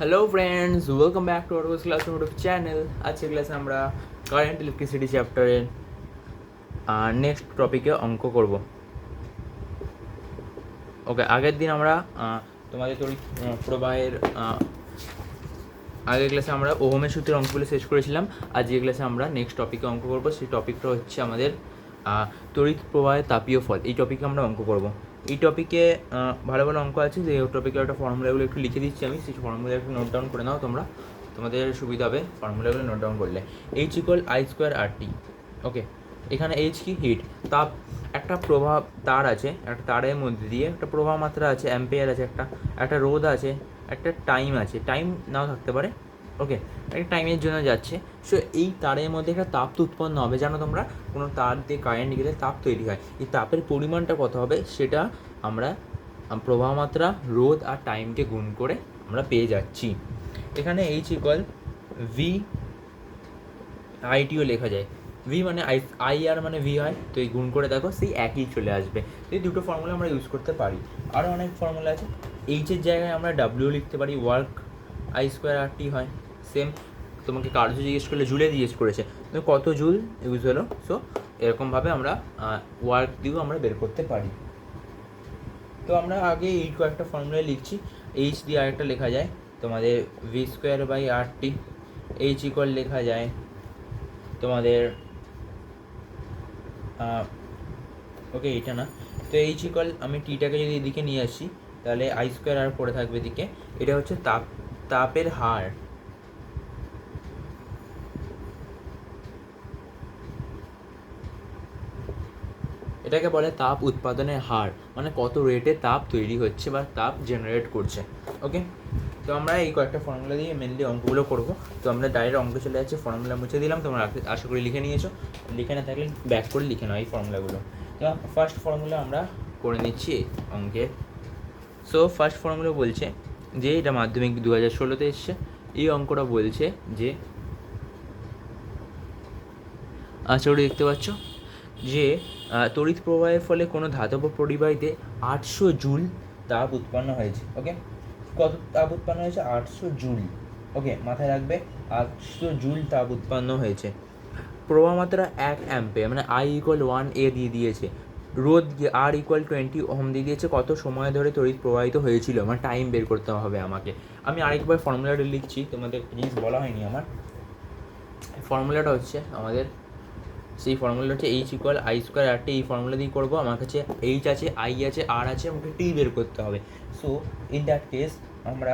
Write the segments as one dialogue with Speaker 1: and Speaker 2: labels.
Speaker 1: Hello friends welcome back to our class YouTube channel আজকে ক্লাসে আমরা কারেন্ট ইলেকট্রিসিটি চ্যাপ্টারের নেক্সট টপিকে অঙ্ক করব। ওকে আগের দিন আমরা তোমাদের তড়িৎ প্রবাহের আগের ক্লাসে আমরা ওহমের সূত্রের অঙ্কগুলো শেষ করেছিলাম। আজকের ক্লাসে আমরা নেক্সট টপিকে অঙ্ক করব। সেই টপিকটা হচ্ছে আমাদের তড়িৎ প্রবাহের তাপীয় ফল এই টপিকে আমরা অঙ্ক করব। এই টপিকে ভালো ভালো অঙ্ক আছে, যে টপিকে একটা ফর্মুলাগুলো একটু লিখে দিচ্ছি আমি। সেই ফর্মুলা একটু নোট ডাউন করে নাও তোমরা। তোমাদের সুবিধা হবে ফর্মুলাগুলো নোট ডাউন করলে। H equal I square R T okay এখানে এইচ কি? হিট তাপ একটা প্রভাব তার আছে, একটা তারের মধ্যে দিয়ে একটা প্রভাব মাত্রা আছে অ্যাম্পেয়ার আছে একটা একটা রোদ আছে, একটা টাইম আছে। টাইম নাও থাকতে পারে। ওকে একটা টাইমের জন্য যাচ্ছে। সো এই তারের মধ্যে একটা তাপ তো উৎপন্ন হবে জানো তোমরা? কোনো তার দিয়ে কারেন্ট গেলে তাপ তৈরি হয়। এই তাপের পরিমাণটা কত হবে? সেটা আমরা আম, প্রবাহ মাত্রা রোদ আর টাইমকে গুণ করে আমরা পেয়ে যাচ্ছি। এখানে এইচ ইকুয়াল ভি আইটিও লেখা যায়। ভি মানে আই আই আর মানে ভি হয় তো এই গুণ করে দেখো সেই একই চলে আসবে। এই দুটো ফর্মুলা আমরা ইউজ করতে পারি। আরও অনেক ফর্মুলা আছে। এইচের জায়গায় আমরা ডাব্লিউ লিখতে পারি work I square R T হয়। সেম তোমাকে কার্য জিজ্ঞেস করলে জুলে জিজ্ঞেস করেছে। তো কত জুল? ইউজ হলো সো এরকমভাবে আমরা ওয়ার্ক দিয়েও আমরা বের করতে পারি। তো আমরা আগে এই কয়েকটা ফর্মুলা লিখছি। এইচ দিয়ে আরেকটা লেখা যায়। তোমাদের V square by R T H equal লেখা যায় তোমাদের ওকে এইটা না। তো এইচ ইকুয়াল আমি টিটাকে যদি এদিকে নিয়ে আসি, তাহলে আই স্কোয়ার আর পড়ে থাকবে এদিকে। এটা হচ্ছে তাপ, তাপের হার। এটাকে বলে তাপ উৎপাদনের হার মানে কত রেটে তাপ তৈরি হচ্ছে বা তাপ জেনারেট করছে ওকে তো আমরা এই কয়েকটা ফর্মুলা দিয়ে মেনলি অঙ্কগুলো করব। তো আমরা ডাইরেক্ট অঙ্ক চলে যাচ্ছে ফর্মুলা মুছে দিলাম, তোমরা আশা করি লিখে নিয়েছো। লিখে না থাকলে ব্যাক করে লিখে নাও এই ফর্মুলাগুলো তো ফার্স্ট ফর্মুলা আমরা করে নিচ্ছি অঙ্কে। সো ফার্স্ট ফর্মুলা বলছে যে, এটা মাধ্যমিক দু হাজার ষোলোতে এসছে। এই অঙ্কটা বলছে যে আশা করি দেখতে পাচ্ছ? যে তড়িৎ প্রবাহের ফলে কোনো ধাতব পরিবাহীতে আটশো জুল তাপ উৎপন্ন হয়েছে ওকে কত তাপ উৎপন্ন হয়েছে? আটশো জুল ওকে মাথায় রাখবে, আটশো জুল তাপ উৎপন্ন হয়েছে। প্রবাহ মাত্রা এক অ্যাম্পে মানে আই ইকুয়াল ওয়ান এ দিয়ে দিয়েছে। রোদ আর ইকুয়াল টোয়েন্টি ওহম দিয়ে দিয়েছে। কত সময় ধরে তড়িৎ প্রবাহিত হয়েছিল? মানে টাইম বের করতে হবে আমাকে। আমি আরেকবার ফর্মুলাটা লিখছি, তোমাদের জিনিস বলা হয়নি আমার। ফর্মুলাটা হচ্ছে আমাদের সেই ফর্মুলা হচ্ছে H equal I square R T এই ফর্মুলা দিয়ে করব। আমার কাছে এইচ আছে আই আছে আর আছে, আমাকে টি বের করতে হবে। সো ইন দ্যাট কেস আমরা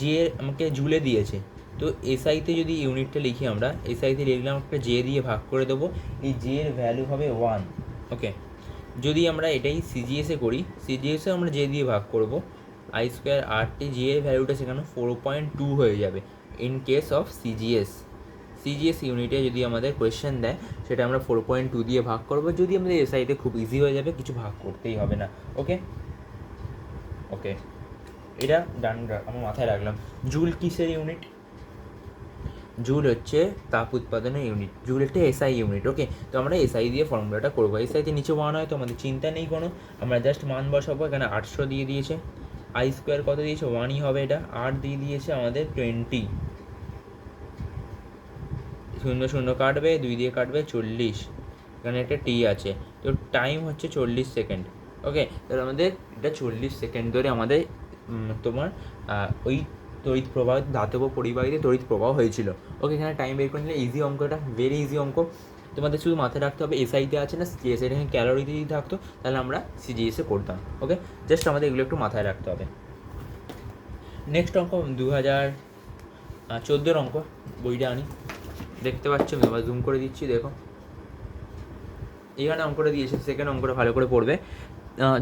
Speaker 1: যে আমাকে জুলে দিয়েছে। তো এসআইতে যদি ইউনিটটা লিখি আমরা এসআইতে লিখলাম একটা জে দিয়ে ভাগ করে দেবো। এই জে এর ভ্যালু হবে ওয়ান ওকে যদি আমরা এটাই সিজিএসে করি সিজিএসে আমরা জে দিয়ে ভাগ করব। আই স্কোয়ার আর টি জি এর ভ্যালুটা সেখানে ফোর পয়েন্ট টু হয়ে যাবে in case of CGS CGS ইউনিটে যদি আমাদের কোয়েশ্চেন দেয়, সেটা আমরা ফোর পয়েন্ট টু দিয়ে ভাগ করব। যদি আমাদের এসআইতে খুব ইজি হয়ে যাবে, কিছু ভাগ করতেই হবে না ওকে ওকে এটা ডান আমার মাথায় রাখলাম। জুল কিসের ইউনিট জুল হচ্ছে তাপ উৎপাদনের ইউনিট জুল একটা এসআই ইউনিট ওকে তো আমরা এসআই দিয়ে ফর্মুলাটা করব। এসআইতে নিচে ওয়ান হয়, তো আমাদের চিন্তা নেই কোনো। আমরা জাস্ট মান বসাবো, এখানে আটশো দিয়ে দিয়েছে। আই স্কোয়ার কত দিয়েছে? ওয়ানই হবে এটা। আর দিয়ে দিয়েছে আমাদের টোয়েন্টি শূন্য শূন্য কাটবে, দুই দিয়ে কাটবে চল্লিশ। এখানে একটা টি আছে। তো টাইম হচ্ছে চল্লিশ সেকেন্ড ওকে তাহলে আমাদের এটা চল্লিশ সেকেন্ড ধরে আমাদের তোমার ওই তড়িৎ প্রবাহ, ধাতব পরিবাহীতে তড়িৎ প্রবাহ হয়েছিল। ওকে এখানে টাইম বের করে নিলে ইজি অঙ্কটা ভেরি ইজি অঙ্ক। তোমাদের শুধু মাথায় রাখতে হবে এসআইতে আছে না সিজিএস এখানে ক্যালোরিতে যদি থাকতো, তাহলে আমরা সিজিএসে করতাম ওকে জাস্ট আমাদের এগুলো একটু মাথায় রাখতে হবে। নেক্সট অঙ্ক দু হাজার চোদ্দোর অঙ্ক, বইটা আনি। দেখতে পাচ্ছ, আমি আবার জুম করে দিচ্ছি, দেখো। এখানে অঙ্কটা দিয়েছে সেকেন্ড অঙ্কটা ভালো করে পড়বে।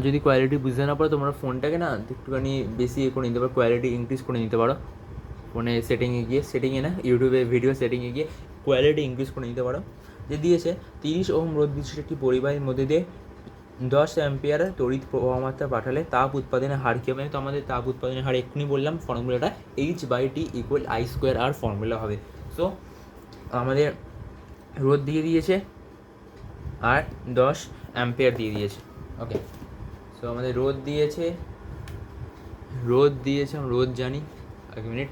Speaker 1: যদি কোয়ালিটি বুঝতে না পারো, তোমরা ফোনটাকে না একটুখানি বেশি করে নিতে পারো কোয়ালিটি ইনক্রিজ করে নিতে পারো। ফোনে সেটিংয়ে গিয়ে সেটিংয়ে না ইউটিউবে ভিডিও সেটিংয়ে গিয়ে কোয়ালিটি ইনক্রিজ করে নিতে পারো। যে দিয়েছে, তিরিশ ওহম রোদ বিশিষ্ট একটি পরিবাহীর মধ্যে দিয়ে দশ অ্যাম্পিয়ার তড়িৎ প্রবাহ মাত্রা পাঠালে তাপ উৎপাদনের হার কী হবে? তো আমাদের তাপ উৎপাদনের হার এক্ষুনি বললাম ফর্মুলাটা H by T equal I square R formula হবে। সো আমাদের রোদ দিয়ে দিয়েছে আর দশ অ্যাম্পিয়ার দিয়ে দিয়েছে। ওকে সো আমাদের রোদ দিয়েছে রোদ দিয়েছে, আমরা রোদ জানি। এক minute.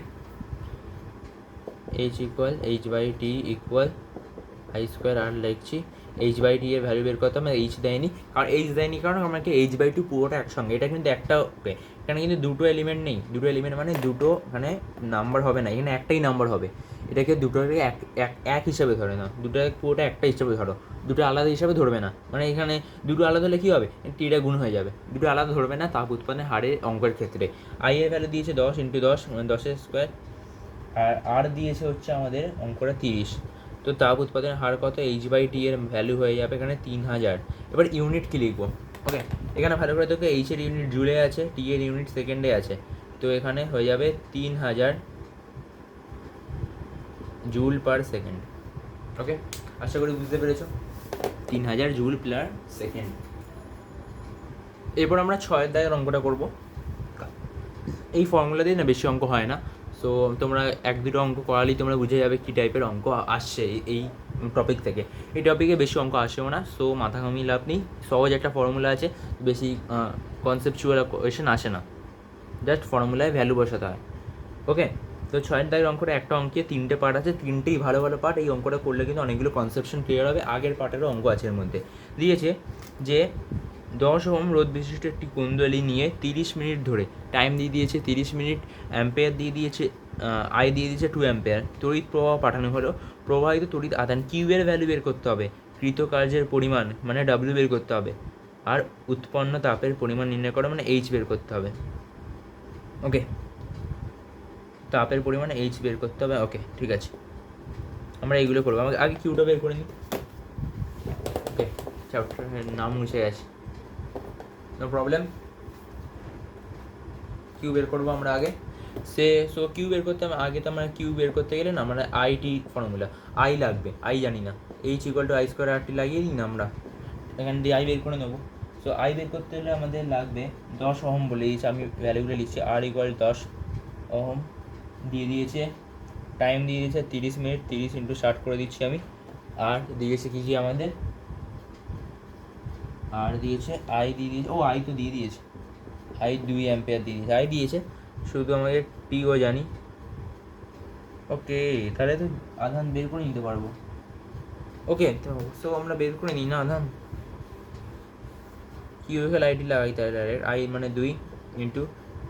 Speaker 1: H equal H by T equal I square R লিখছি। এইচ বাই টি এর ভ্যালু বের করতে হবে এইচ দেয়নি। কারণ এইচ দেয়নি কারণ আমাকে এইচ বাই টু পুরোটা একসঙ্গে। এটা কিন্তু একটা ওকে এখানে কিন্তু দুটো এলিমেন্ট নেই। দুটো এলিমেন্ট মানে দুটো মানে নাম্বার হবে না। এখানে একটাই নাম্বার হবে। এটাকে দুটোকে এক এক এক হিসাবে ধরে না দুটো পুরোটা একটা হিসাবে ধরো। দুটো আলাদা হিসাবে ধরবে না। মানে এখানে দুটো আলাদা হলে কী হবে? টিটা গুণ হয়ে যাবে। দুটো আলাদা ধরবে না, তাপ উৎপাদনের হারের অঙ্কের ক্ষেত্রে। আই এর ভ্যালু দিয়েছে দশ ইন্টু দশ মানে দশের স্কোয়ার আর আর দিয়েছে হচ্ছে আমাদের অঙ্কটা তিরিশ। তো তাপ উৎপাদনের হার কত? এইচ বাই টি এর ভ্যালু হয়ে যাবে এখানে তিন হাজার। এবার ইউনিট কি লিখব? ওকে এখানে ভালো করে দেখো এইচ এর ইউনিট জুলে আছে টি এর ইউনিট সেকেন্ডে আছে। তো এখানে হয়ে যাবে তিন হাজার জুল পার সেকেন্ড। ওকে আশা করি বুঝতে পেরেছ? তিন হাজার জুল পার সেকেন্ড। এরপর আমরা ছয়ের দায়ের অঙ্কটা করব। এই ফর্মুলা দিয়ে না বেশি অঙ্ক হয় না। সো তোমরা এক দুটো অঙ্ক করালেই তোমরা বুঝে যাবে কী টাইপের অঙ্ক আসছে এই- টপিক থেকে। এই টপিকে বেশি অঙ্ক আসেও না। সো মাথা ঘামিয়ে লাভ নেই। সহজ একটা ফর্মুলা আছে। বেশি কনসেপচুয়াল কোয়েশন আসে না। জাস্ট ফর্মুলায় ভ্যালু বসাতে হয়। ওকে তো ছয়ের দাগের অঙ্কটা একটা অঙ্কে তিনটে পার্ট আছে, তিনটেই ভালো ভালো পার্ট এই অঙ্কটা করলে কিন্তু অনেকগুলো কনসেপশন ক্লিয়ার হবে। আগের পার্টেরও অঙ্ক আছে এর মধ্যে। দিয়েছে যে দশ ওম রোদ বিশিষ্ট একটি কুন্দলি নিয়ে তিরিশ মিনিট ধরে টাইম দিয়ে দিয়েছে তিরিশ মিনিট অ্যাম্পেয়ার দিয়ে দিয়েছে আই দিয়ে দিয়েছে টু অ্যাম্পেয়ার তড়িৎ প্রবাহ পাঠানো হলো। প্রবাহিত তড়িৎ আদান কিউবের ভ্যালু বের করতে হবে। কৃতকার্যের পরিমাণ মানে ডাব্লিউ বের করতে হবে। আর উৎপন্ন তাপের পরিমাণ নির্ণয় করা মানে এইচ বের করতে হবে। ওকে তাপের পরিমাণ এইচ বের করতে হবে। ওকে ঠিক আছে। আমরা এইগুলো করব। আমাকে আগে কিউটা বের করে নিই ওকে চ্যাপ্টারের নাম মুছে গেছে। নো প্রবলেম কিউ বের করব আমরা আগে। সে সো কিউ বের করতে হবে। আগে তো আমরা কিউ বের করতে গেলে না আমরা আইটি ফর্মুলা আই লাগবে আই জানি না। H equal two I square R T লাগিয়ে দিই না আমরা। এখান দিয়ে আই বের করে নেব। সো আই বের করতে হলে আমাদের লাগবে দশ ওহম বলে দিয়েছে আমি ভ্যালুগুলো লিখছি আর ইকুয়াল দশ ওহম। দিয়ে দিয়েছে। টাইম দিয়ে দিয়েছে তিরিশ মিনিট তিরিশ ইন্টু ষাট করে দিচ্ছি আমি। আর দিয়েছে কি কি আমাদের? আর দিয়েছে আই দিয়ে দিয়েছে ও আই তো দিয়ে দিয়েছে। আই দুই অ্যাম্পেয়ার দিয়ে দিয়েছে। আই দিয়েছে শুধু আমাদের টিও জানি। ওকে তাহলে তো আধান বের করে নিতে পারব। ওকে তো সো আমরা বের করে নিই না আধান? কি হয়ে আইডি লাগাই তাহলে ডাইরেক্ট আই মানে দুই ইন্টু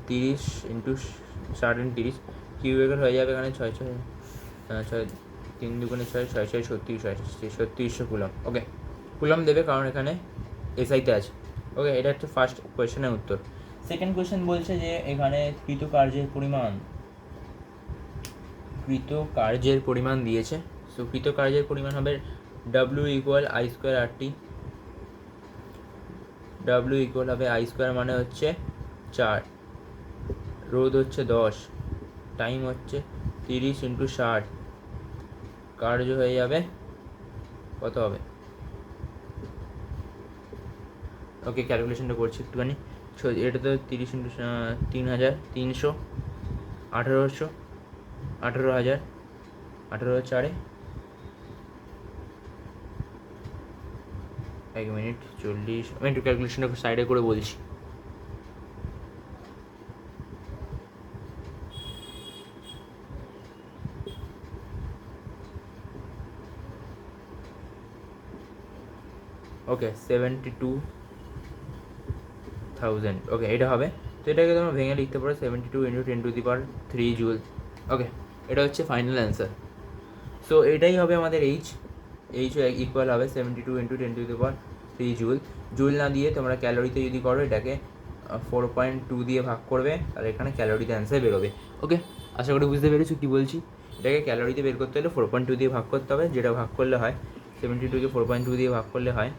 Speaker 1: তিরিশ ইন্টু ষাট ইন্টু তিরিশ। কিউবেকের হয়ে যাবে এখানে ছয় ছয় ছয় তিন দুগুণে ছয় ছয় ছয় ছত্রিশ হয় ছত্রিশশো কুলাম। ওকে কুলাম দেবে কারণ এখানে এসআইতে আছে। ওকে এটা হচ্ছে ফার্স্ট কোয়েশ্চেনের উত্তর। সেকেন্ড কোয়েশ্চেন বলছে যে এখানে কৃত কার্যের পরিমাণ কৃত কার্যের পরিমাণ দিয়েছে। সো কৃত কার্যের পরিমাণ হবে W equal I square R T W equal হবে আই স্কোয়ার মানে হচ্ছে চার। রোদ হচ্ছে দশ। টাইম হচ্ছে তিরিশ ইন্টু ষাট। কার্য হয়ে যাবে, কত হবে? ওকে ক্যালকুলেশনটা করছি একটুখানি। এটা তো তিরিশ ইন্টু তিন হাজার তিনশো, আঠেরোশো, আঠেরো হাজার, আঠেরো চারে। এক মিনিট চল্লিশ। আমি একটু ক্যালকুলেশনটা সাইডে করে বলছি। Okay seventy two thousand okay এটা হবে। তো এটাকে তোমরা ভেঙে লিখতে পারো seventy two into ten to the power three joule okay এটা হচ্ছে ফাইনাল অ্যান্সার সো এটাই হবে আমাদের এইচ এইচ ইকুয়াল হবে seventy two into ten to the power three joule joule না দিয়ে তোমরা ক্যালোরিতে যদি করো, এটাকে ফোর পয়েন্ট টু দিয়ে ভাগ করবে, আর এখানে ক্যালোরিতে অ্যান্সার বেরোবে। ওকে আশা করি বুঝতে পেরেছ কী বলছি? এটাকে ক্যালোরিতে বের করতে হলে ফোর পয়েন্ট টু দিয়ে ভাগ করতে হবে। যেটা ভাগ করলে হয় সেভেন্টি টুকে ফোর পয়েন্ট টু দিয়ে ভাগ করলে হয়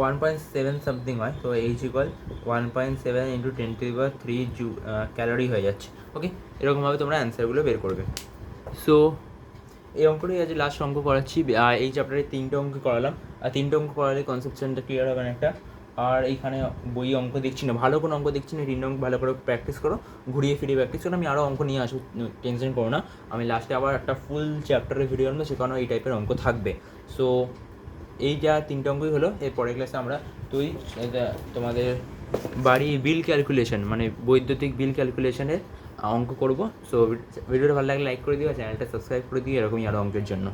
Speaker 1: ওয়ান পয়েন্ট সেভেন সামথিং হয়, তো H equal one point seven into ten to power three joule calorie হয়ে যাচ্ছে ওকে এরকমভাবে তোমরা অ্যান্সারগুলো বের করবে। সো এই অঙ্কটাই আজ লাস্ট অঙ্ক করাচ্ছি। এই চ্যাপ্টারে তিনটে অঙ্ক করালাম। আর তিনটে অঙ্ক করালে কনসেপশনটা ক্লিয়ার হবে না একটা। আর এইখানে বই অঙ্ক দেখছি না, ভালো কোনো অঙ্ক দেখছি না তিন অঙ্ক ভালো করে প্র্যাকটিস করো, ঘুরিয়ে ফিরিয়ে প্র্যাকটিস করো, আমি আরও অঙ্ক নিয়ে আসব টেনশন করো না। আমি লাস্টে আবার একটা ফুল চ্যাপ্টারের ভিডিও আনব, সেখানেও এই টাইপের অঙ্ক থাকবে। সো এই যা তিনটা অঙ্কই হলো, এর পরের ক্লাসে আমরা তুই তোমাদের বাড়ি বিল ক্যালকুলেশন মানে বৈদ্যুতিক বিল ক্যালকুলেশনের অঙ্ক করব। সো ভিডিওটা ভালো লাগলে লাইক করে দিও চ্যানেলটা সাবস্ক্রাইব করে দিও, এরকমই আরও অঙ্কের জন্য।